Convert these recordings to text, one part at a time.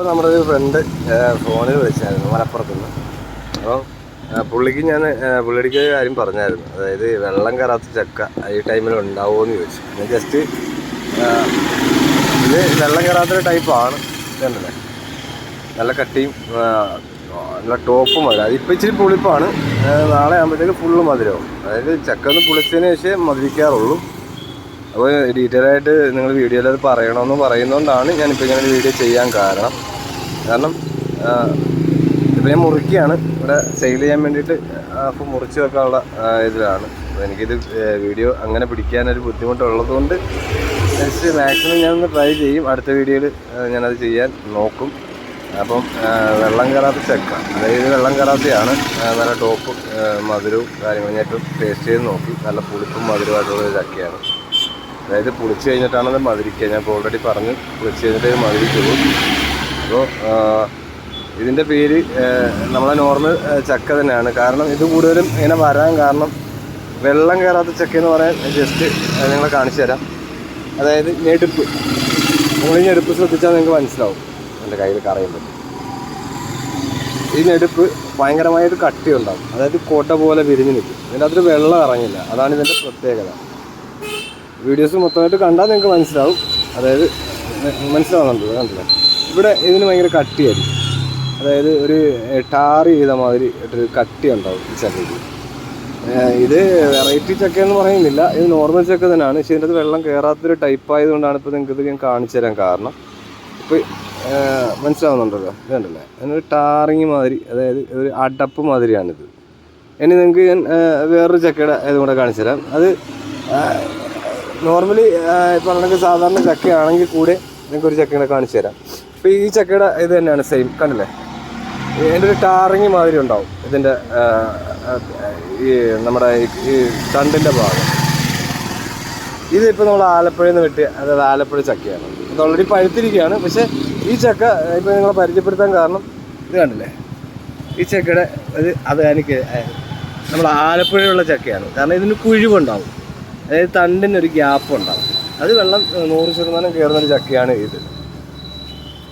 ഇപ്പോൾ നമ്മുടെ ഒരു ഫ്രണ്ട് ഫോണിൽ വിളിച്ചായിരുന്നു മലപ്പുറത്ത് നിന്ന് അപ്പോൾ പുള്ളിക്ക് ഞാൻ പുള്ളിക്ക് കാര്യം പറഞ്ഞായിരുന്നു. അതായത് വെള്ളം കയറാത്ത ചക്ക ഈ ടൈമിൽ ഉണ്ടാവുമോ എന്ന് ചോദിച്ചു. ഞാൻ ജസ്റ്റ് ഇത് വെള്ളം കയറാത്തൊരു ടൈപ്പാണ് ഇതുണ്ടല്ലേ? നല്ല കട്ടിയും നല്ല ടോപ്പും മധുരം. അതിപ്പോൾ ഇച്ചിരി പുളിപ്പാണ്. നാളെ ആകുമ്പോഴത്തേക്ക് ഫുള്ള് മധുരമാവും അതായത് ചക്ക ഒന്ന് പുളിച്ചതിന് ശേഷം മധുരിക്കാറുള്ളൂ. അപ്പോൾ ഡീറ്റെയിൽ ആയിട്ട് നിങ്ങൾ വീഡിയോയിൽ അത് പറയണമെന്ന് പറയുന്നതുകൊണ്ടാണ് ഞാനിപ്പോൾ ഇങ്ങനെ ഒരു വീഡിയോ ചെയ്യാൻ കാരണം. കാരണം ഇതിനെ ഞാൻ മുറിക്കുകയാണ്. ഇവിടെ സെയിൽ ചെയ്യാൻ വേണ്ടിയിട്ട് അപ്പം മുറിച്ച് വെക്കാനുള്ള ഇതിലാണ്. അപ്പോൾ എനിക്കിത് വീഡിയോ അങ്ങനെ പിടിക്കാനൊരു ബുദ്ധിമുട്ടുള്ളത് കൊണ്ട് ജസ്റ്റ് മാക്സിമം ഞാനൊന്ന് ട്രൈ ചെയ്യും. അടുത്ത വീഡിയോയിൽ ഞാനത് ചെയ്യാൻ നോക്കും. അപ്പം വെള്ളം കയറാത്ത ചക്ക അതായത് വെള്ളം കയറാത്തയാണ് നല്ല ടോപ്പ് മധുരവും കാര്യങ്ങളും ഞാൻ ഇപ്പോൾ ടേസ്റ്റ് ചെയ്ത് നോക്കി. നല്ല പുളിപ്പും മധുരമായിട്ടുള്ള ചക്കയാണ്. അതായത് പുളിച്ച് കഴിഞ്ഞിട്ടാണ് മധുരിക്കുക. ഞാൻ ഇപ്പോൾ ഓൾറെഡി പറഞ്ഞു പുളിച്ച് കഴിഞ്ഞിട്ട് മധുരിക്കുള്ളൂ. അപ്പോൾ ഇതിന്റെ പേര് നമ്മളെ നോർമൽ ചക്ക തന്നെയാണ്. കാരണം ഇത് കൂടുതലും ഇങ്ങനെ വരാൻ കാരണം വെള്ളം കയറാത്ത ചക്ക എന്ന് പറയാൻ ജസ്റ്റ് നിങ്ങളെ കാണിച്ചു തരാം. അതായത് ഞെടുപ്പ്. ഈ ഞെടുപ്പ് ശ്രദ്ധിച്ചാൽ നിങ്ങൾക്ക് മനസ്സിലാവും. എന്റെ കയ്യിൽ കറയും പറ്റും ഈ ഞെടുപ്പ് ഭയങ്കരമായൊരു കട്ടി ഉണ്ടാവും അതായത് കോട്ട പോലെ വിരിഞ്ഞ് നിൽക്കും. ഇതിന്റെ അകത്തൊരു വെള്ളം ഇറങ്ങില്ല. അതാണ് ഇതിന്റെ പ്രത്യേകത. വീഡിയോസ് മൊത്തമായിട്ട് കണ്ടാൽ നിങ്ങൾക്ക് മനസ്സിലാവും. അതായത് മനസ്സിലാവുന്നുണ്ട്? കണ്ടില്ലേ? ഇവിടെ ഇതിന് ഭയങ്കര കട്ടിയായിരിക്കും. അതായത് ഒരു ടാർ ചെയ്ത മാതിരി ഒരു കട്ടി ഉണ്ടാവും ഈ ചക്കയ്ക്ക്. ഇത് വെറൈറ്റി ചക്ക എന്ന് പറയുന്നില്ല. ഇത് നോർമൽ ചക്ക തന്നെയാണ്. പക്ഷേ ഇതിന്റെ അത് വെള്ളം കയറാത്തൊരു ടൈപ്പ് ആയതുകൊണ്ടാണ് ഇപ്പോൾ നിങ്ങൾക്ക് ഇത് ഞാൻ കാണിച്ചു തരാൻ കാരണം. ഇപ്പോൾ മനസ്സിലാവുന്നുണ്ടല്ലോ? ഇത് കണ്ടല്ലേ? അതിനൊരു ടാറിങ് മാതിരി അതായത് ഒരു അടപ്പ് മാതിരിയാണിത്. ഇനി നിങ്ങൾക്ക് ഞാൻ വേറൊരു ചക്കയുടെ ഇതും കൂടെ കാണിച്ചു തരാം. അത് നോർമലി നമുക്ക് സാധാരണ ചക്കയാണെങ്കിൽ കൂടെ നിങ്ങൾക്ക് ഒരു ചക്കയുടെ കാണിച്ചു തരാം. ഇപ്പോൾ ഈ ചക്കയുടെ ഇത് തന്നെയാണ് സെയിം കണ്ടില്ലേ? ഇതിന്റെ ഒരു ടാറിങ് മാതിരി ഉണ്ടാവും. ഇതിന്റെ ഈ നമ്മുടെ ഈ- തണ്ടിന്റെ ഭാഗം. ഇതിപ്പോൾ നമ്മൾ ആലപ്പുഴയിൽ നിന്ന് വെട്ടിയ അതായത് ആലപ്പുഴ ചക്കയാണ്. ഇത് ഓൾറെഡി പഴുത്തിരിക്കുകയാണ്. പക്ഷേ ഈ ചക്ക ഇപ്പോൾ നിങ്ങളെ പരിചയപ്പെടുത്താൻ കാരണം ഇത് കണ്ടില്ലേ? ഈ ചക്കയുടെ ഇത് അത് എനിക്ക് നമ്മൾ ആലപ്പുഴയുള്ള ചക്കയാണ്. കാരണം ഇതിന് കുഴിവുണ്ടാവും. അതായത് തണ്ടിനൊരു ഗ്യാപ്പ് ഉണ്ടാവും അത് വെള്ളം നൂറ് ശതമാനം കയറുന്നൊരു ചക്കയാണ് ഇത്.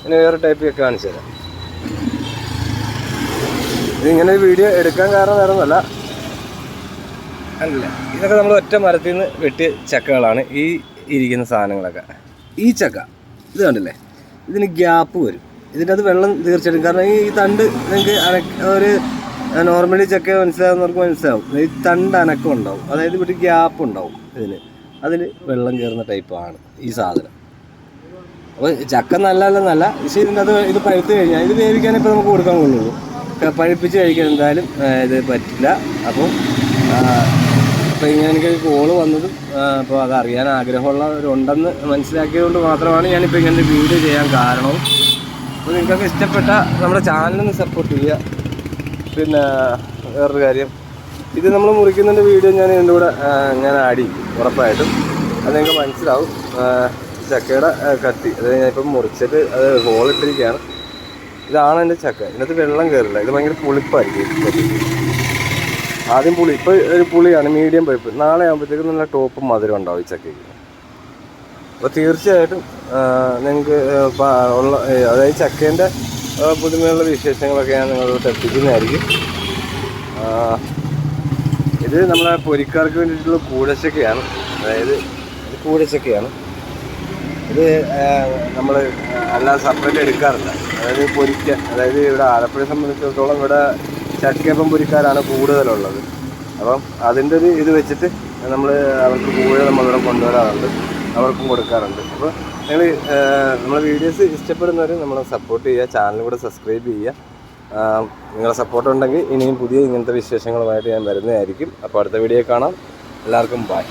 ഇനി വേറെ ടൈപ്പ് ഒക്കെ കാണിച്ചു തരാം. ഇതിങ്ങനെ വീഡിയോ എടുക്കാൻ കാരണം വേറെ ഒന്നല്ല അല്ല ഇതൊക്കെ നമ്മൾ ഒറ്റ മരത്തിൽ നിന്ന് വെട്ടിയ ചക്കകളാണ് ഈ ഇരിക്കുന്ന സാധനങ്ങളൊക്കെ. ഈ ചക്ക ഇത് കണ്ടില്ലേ? ഇതിന് ഗ്യാപ്പ് വരും. ഇതിന്റെ അത് വെള്ളം തീർച്ചയായിട്ടും. കാരണം ഈ തണ്ട് നിങ്ങൾക്ക് ഒരു നോർമലി ചക്ക മനസ്സിലാകുന്നവർക്ക് മനസ്സിലാവും. ഈ തണ്ട് അനക്കം ഉണ്ടാവും. അതായത് ഇവിടെ ഗ്യാപ്പ് ഉണ്ടാവും ഇതിന്. അതിൽ വെള്ളം കയറുന്ന ടൈപ്പാണ് ഈ സാധനം. അപ്പോൾ ചക്ക നല്ലതല്ലെന്നല്ല പക്ഷേ ഇതിന്റെ അത് ഇത് പഴുത്ത് കഴിഞ്ഞാൽ ഇത് വേവിക്കാനേ ഇപ്പോൾ നമുക്ക് കൊടുക്കാൻ കൊള്ളുള്ളൂ. പഴുപ്പിച്ച് കഴിക്കാൻ എന്തായാലും ഇത് പറ്റില്ല. അപ്പം അപ്പോൾ ഇങ്ങനെ എനിക്ക് കോൾ വന്നതും അപ്പോൾ അത് അറിയാൻ ആഗ്രഹമുള്ളവരുണ്ടെന്ന് മനസ്സിലാക്കിയതുകൊണ്ട് മാത്രമാണ് ഞാനിപ്പോൾ ഇങ്ങനെ വീഡിയോ ചെയ്യാൻ കാരണവും അപ്പോൾ നിങ്ങൾക്കൊക്കെ ഇഷ്ടപ്പെട്ട നമ്മുടെ ചാനലിന് സപ്പോർട്ട് ചെയ്യുക. പിന്നെ വേറൊരു കാര്യം. ഇത് നമ്മൾ മുറിക്കുന്നതിന്റെ വീഡിയോ ഞാൻ ഇതിന്റെ കൂടെ ഞാൻ ആഡ് ചെയ്യും ഉറപ്പായിട്ടും. അത് നിങ്ങൾക്ക് മനസ്സിലാവും. ചക്കയുടെ കത്തി. അതായത് ഞാനിപ്പം മുറിച്ചിട്ട് അത് ഹോളിട്ടിരിക്കുകയാണ് ഇതാണ് എന്റെ ചക്ക. ഇതിനകത്ത് വെള്ളം കയറില്ല. ഇത് ഭയങ്കര പുളിപ്പായിരിക്കും. ആദ്യം പുളി ഇപ്പോൾ ഒരു പുളിയാണ് മീഡിയം പൈപ്പ് നാളെ ആകുമ്പോഴത്തേക്കും നല്ല ടോപ്പ് മധുരം ഉണ്ടാവും ഈ ചക്കയ്ക്ക്. അപ്പോൾ തീർച്ചയായിട്ടും നിങ്ങൾക്ക് ഉള്ള അതായത് ചക്കേന്റെ പുതുമയുള്ള വിശേഷങ്ങളൊക്കെ ഞാൻ നിങ്ങളോട് എത്തിക്കുന്നതായിരിക്കും ഇത് നമ്മളെ പൊരിക്കാർക്ക് വേണ്ടിയിട്ടുള്ള കൂടച്ചക്കയാണ് അതായത് കൂടച്ചക്കയാണ് ഇത് നമ്മൾ അല്ലാതെ സെപ്പറേറ്റ് എടുക്കാറില്ല. അതായത് പൊരിക്ക അതായത് ഇവിടെ ആലപ്പുഴയെ സംബന്ധിച്ചിടത്തോളം ഇവിടെ ചക്കയപ്പം പൊരിക്കാരാണ് കൂടുതലുള്ളത്. അപ്പം അതിന്റെ ഒരു ഇത് വെച്ചിട്ട് നമ്മൾ അവർക്ക് കൂടുതൽ നമ്മളിവിടെ കൊണ്ടുവരാറുണ്ട്. അവർക്കും കൊടുക്കാറുണ്ട്. അപ്പോൾ നിങ്ങൾ നമ്മളെ വീഡിയോസ് ഇഷ്ടപ്പെടുന്നവർ നമ്മളെ സപ്പോർട്ട് ചെയ്യുക ചാനൽ കൂടെ സബ്സ്ക്രൈബ് ചെയ്യുക. നിങ്ങളുടെ നിങ്ങളെ സപ്പോർട്ട് ഉണ്ടെങ്കിൽ ഇനിയും പുതിയ ഇങ്ങനത്തെ വിശേഷങ്ങളുമായിട്ട് ഞാൻ വരുന്നതായിരിക്കും. അപ്പോൾ അടുത്ത വീഡിയോ കാണാം. എല്ലാവർക്കും ബൈ